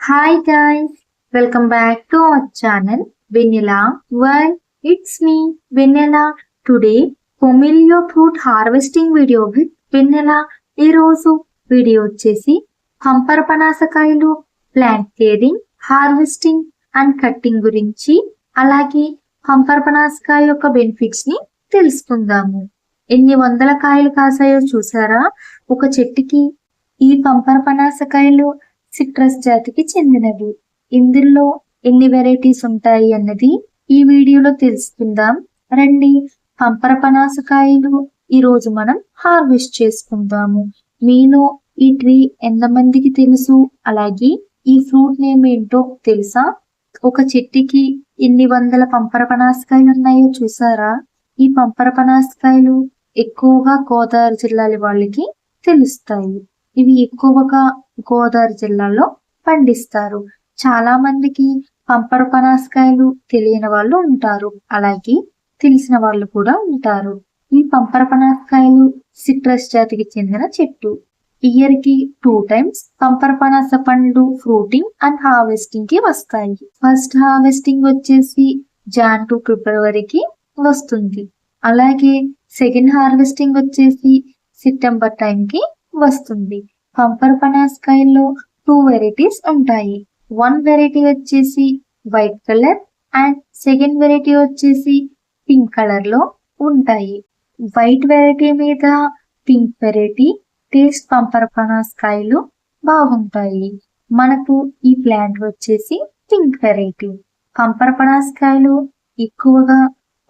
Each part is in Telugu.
Hi guys welcome back to our channel Vennela World it's me Vennela today pomelo fruit harvesting video with Vennela ఈ రోజు వీడియో వచ్చేసి పంపర పనాసకాయలు plant caring harvesting and cutting గురించి అలాగే పంపర పనాసకాయ యొక్క బెనిఫిట్స్ని తెలుసుకుందాము. ఎన్ని వందల కాయలు కాసాయో చూసారా? ఒక చెట్టుకి ఈ పంపర పనాసకాయలు సిట్రస్ జాతికి చెందినవి. ఇందులో ఎన్ని వెరైటీస్ ఉంటాయి అన్నది ఈ వీడియోలో తెలుసుకుందాం. రండి పంపర పనాసకాయలు ఈ రోజు మనం హార్వెస్ట్ చేసుకుందాము. మీలో ఈ ట్రీ ఎంతమందికి తెలుసు? అలాగే ఈ ఫ్రూట్ నేమ్ ఏంటో తెలుసా? ఒక చెట్టుకి ఎన్ని వందల పంపర పనాసకాయలు ఉన్నాయో చూసారా? ఈ పంపర పనాసకాయలు ఎక్కువగా గోదావరి జిల్లాల వాళ్ళకి తెలుస్తాయి. ఇవి ఎక్కువగా గోదావరి జిల్లాలో పండిస్తారు. చాలా మందికి పంపర పనాసకాయలు తెలియని వాళ్ళు ఉంటారు. అలాగే తెలిసిన వాళ్ళు కూడా ఉంటారు. ఈ పంపర పనాసకాయలు సిట్రస్ జాతికి చెందిన చెట్టు. ఇయర్కి టూ టైమ్స్ పంపర పనాస పండ్లు ఫ్రూటింగ్ అండ్ హార్వెస్టింగ్కి వస్తాయి. ఫస్ట్ హార్వెస్టింగ్ వచ్చేసి జాన్ టు ఫిబ్రవరికి వస్తుంది. అలాగే సెకండ్ హార్వెస్టింగ్ వచ్చేసి సెప్టెంబర్ టైంకి వస్తుంది. పంపర్ పనాస్కాయల్లో టూ వెరైటీస్ ఉంటాయి. వన్ వెరైటీ వచ్చేసి white colour and second variety వచ్చేసి పింక్ కలర్లో ఉంటాయి. వైట్ వెరైటీ మీద పింక్ వెరైటీ టేస్ట్ పంపర్ పనాస్కాయలు బాగుంటాయి. మనకు ఈ ప్లాంట్ వచ్చేసి పింక్ వెరైటీ. పంపర పనాస్కాయలు ఎక్కువగా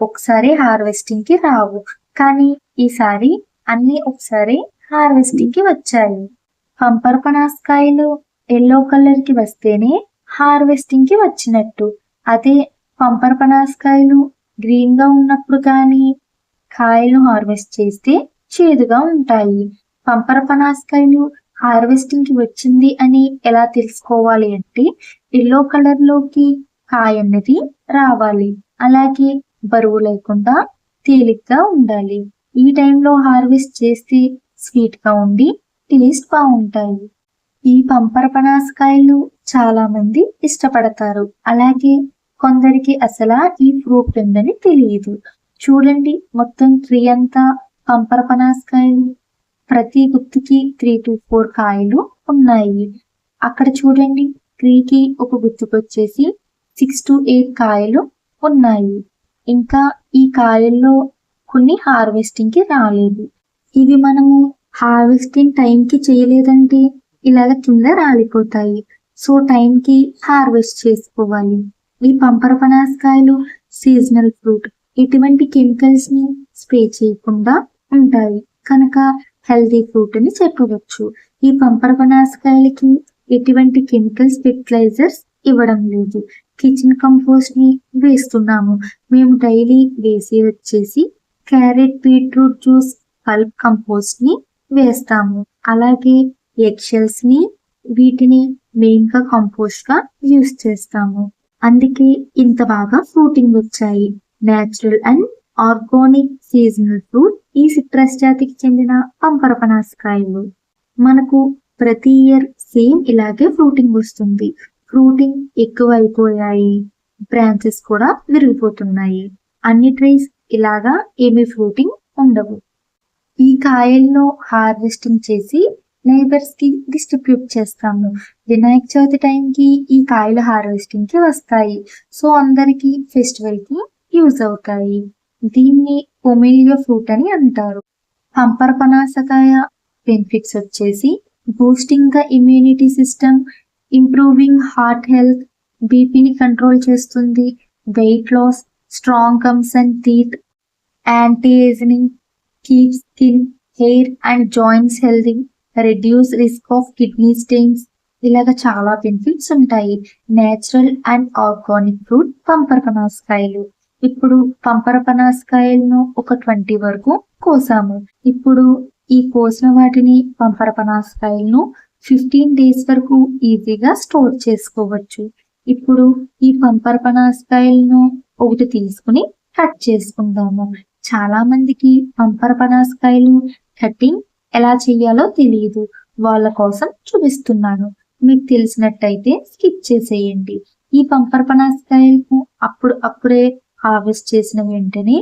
ఒకసారి హార్వెస్టింగ్కి రావు. కానీ ఈసారి అన్ని ఒకసారి హార్వెస్టింగ్కి వచ్చాయి. పంపర్ పనాసకాయలు ఎల్లో కలర్కి వస్తేనే హార్వెస్టింగ్కి వచ్చినట్టు. అదే పంపర్ పనాసకాయలు గ్రీన్గా ఉన్నప్పుడు కానీ కాయలు హార్వెస్ట్ చేస్తే చేదుగా ఉంటాయి. పంపర పనాసకాయలు హార్వెస్టింగ్కి వచ్చింది అని ఎలా తెలుసుకోవాలి అంటే ఎల్లో కలర్లోకి కాయ అనేది రావాలి. అలాగే బరువు లేకుండా తేలిగ్గా ఉండాలి. ఈ టైంలో హార్వెస్ట్ చేస్తే స్వీట్గా ఉండి టేస్ట్ బాగుంటాయి. ఈ పంపర పనాసకాయలు చాలా మంది ఇష్టపడతారు. అలాగే కొందరికి అసలు ఈ ఫ్రూట్ ఉందని తెలియదు. చూడండి మొత్తం ట్రీ అంతా పంపర పనాసకాయలు. ప్రతి గుత్తికి త్రీ టు ఫోర్ కాయలు ఉన్నాయి. అక్కడ చూడండి ట్రీకి ఒక గుత్తికి వచ్చేసి సిక్స్ టు ఎయిట్ కాయలు ఉన్నాయి. ఇంకా ఈ కాయల్లో కొన్ని హార్వెస్టింగ్కి రాలేదు. ఇవి మనము హార్వెస్టింగ్ టైంకి చేయలేదంటే ఇలాగ కింద రాలిపోతాయి. సో టైంకి హార్వెస్ట్ చేసుకోవాలి. ఈ పంపర పనాసకాయలు సీజనల్ ఫ్రూట్ ఎటువంటి కెమికల్స్ని స్ప్రే చేయకుండా ఉంటాయి. కనుక హెల్దీ ఫ్రూట్ అని చెప్పవచ్చు. ఈ పంపర పనాసకాయలకి ఎటువంటి కెమికల్స్ ఫెర్టిలైజర్స్ ఇవ్వడం లేదు. కిచెన్ కంపోస్ట్ని వేస్తున్నాము. మేము డైలీ వేసి వచ్చేసి క్యారెట్ బీట్రూట్ జ్యూస్ పల్ప్ కంపోస్ట్ని వేస్తాము. అలాగే ఎక్సెల్స్ని వీటిని మెయిన్గా కంపోస్ట్గా యూస్ చేస్తాము. అందుకే ఇంత బాగా ఫ్రూటింగ్ వచ్చాయి. Natural and organic seasonal fruit ఈ సిట్రస్ జాతికి చెందిన పంపరపనాసకాయలు మనకు ప్రతి ఇయర్ సేమ్ ఇలాగే ఫ్రూటింగ్ వస్తుంది. ఫ్రూటింగ్ ఎక్కువ అయిపోయాయి బ్రాంచెస్ కూడా విరిగిపోతున్నాయి. అన్ని ట్రీస్ ఇలాగా ఏమీ ఫ్రూటింగ్ ఉండవు. ఈ కాయల్లో హార్వెస్టింగ్ చేసి నైబర్స్కి డిస్ట్రిబ్యూట్ చేస్తాము. వినాయక చవితి టైంకి ఈ కాయలు హార్వెస్టింగ్కి వస్తాయి. సో అందరికి ఫెస్టివల్కి యూజ్ అవుతాయి. దీన్ని పొమిలియో ఫ్రూట్ అని అంటారు. పంపర పనాసకాయ బెనిఫిట్స్ వచ్చేసి boosting the immunity system improving heart health బీపీని కంట్రోల్ చేస్తుంది weight loss strong gums and teeth anti ageing keep skin hair and joints healthy reduce risk of kidney stones ఇలాగ చాలా బెనిఫిట్స్ ఉంటాయి. నేచురల్ అండ్ ఆర్గానిక్ ఫ్రూట్ పంపరపనాసకాయలు ఇప్పుడు పంపరపనాసకాయలను ఒక ట్వంటీ వరకు కోసాము. ఇప్పుడు ఈ కోసిన వాటిని పంపరపనాసకాయలను ఫిఫ్టీన్ డేస్ వరకు ఈజీగా స్టోర్ చేసుకోవచ్చు. ఇప్పుడు ఈ పంపర పనాసకాయలను ఒకటి తీసుకుని కట్ చేసుకుందాము. చాలా మందికి పంపర పనాసకాయలు కటింగ్ ఎలా చేయాలో తెలియదు వాళ్ళ కోసం చూపిస్తున్నాను. మీకు తెలిసినట్టయితే స్కిప్ చేసేయండి. ఈ పంపర పనాసకాయలను అప్పుడు అప్పుడే హార్వెస్ట్ చేసిన వెంటనే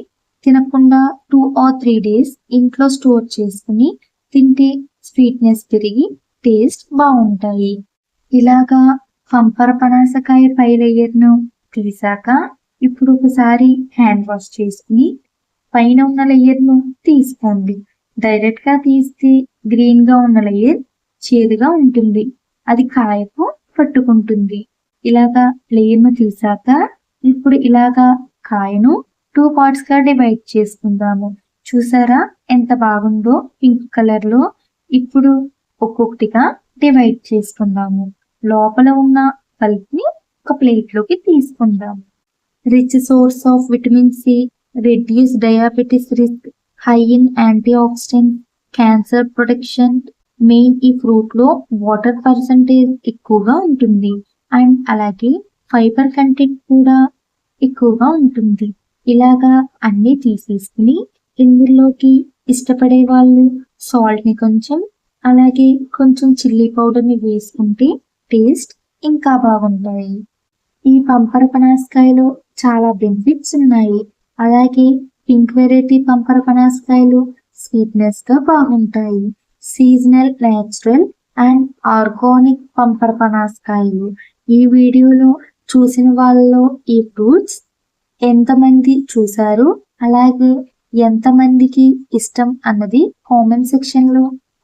తినకుండా టూ ఆర్ త్రీ డేస్ ఇంట్లో స్టోర్ చేసుకుని తింటే స్వీట్నెస్ పెరిగి టేస్ట్ బాగుంటాయి ఇలాగా పంపర పనాసకాయ పై లేయర్ను తీసాక ఇప్పుడు ఒకసారి హ్యాండ్ వాష్ చేసుకుని పైన ఉన్న లేయర్ను తీసుకోండి. డైరెక్ట్గా తీస్తే గ్రీన్గా ఉన్న లేయర్ చేదుగా ఉంటుంది. అది కాయకు పట్టుకుంటుంది. ఇలాగా లేయర్ను తీసాక ఇప్పుడు ఇలాగా కాయను టూ పార్ట్స్గా డివైడ్ చేసుకుందాము. చూసారా ఎంత బాగుందో పింక్ కలర్లో ఇప్పుడు ఒక్కొక్కటిగా డివైడ్ చేసుకుందాము. లోపల ఉన్న పల్ప్ని ఒక ప్లేట్లోకి తీసుకుందాము. Rich source of vitamin C reduce diabetes risk high in antioxidant cancer protection main ఈ ఫ్రూట్లో వాటర్ పర్సంటేజ్ ఎక్కువగా ఉంటుంది. అండ్ అలాగే ఫైబర్ కంటెంట్ కూడా ఎక్కువగా ఉంటుంది. ఇలాగా అన్ని తీసేసుకుని ఇందులోకి ఇష్టపడే వాళ్ళు సాల్ట్ని కొంచెం అలాగే కొంచెం చిల్లీ పౌడర్ని వేసుకుంటే టేస్ట్ ఇంకా బాగుంటాయి. ఈ పంపర పనాసకాయలో చాలా బెనిఫిట్స్ ఉన్నాయి. అలాగే పింక్ వెరైటీ పంపర పనాసకాయలు స్వీట్నెస్గా బాగుంటాయి. సీజనల్ నేచురల్ అండ్ ఆర్గానిక్ పంపర పనాసకాయలు. ఈ వీడియోలో చూసిన వాళ్ళలో ఈ ఫ్రూట్స్ ఎంతమంది చూసారు అలాగే ఎంతమందికి ఇష్టం అన్నది కామెంట్ సెక్షన్లో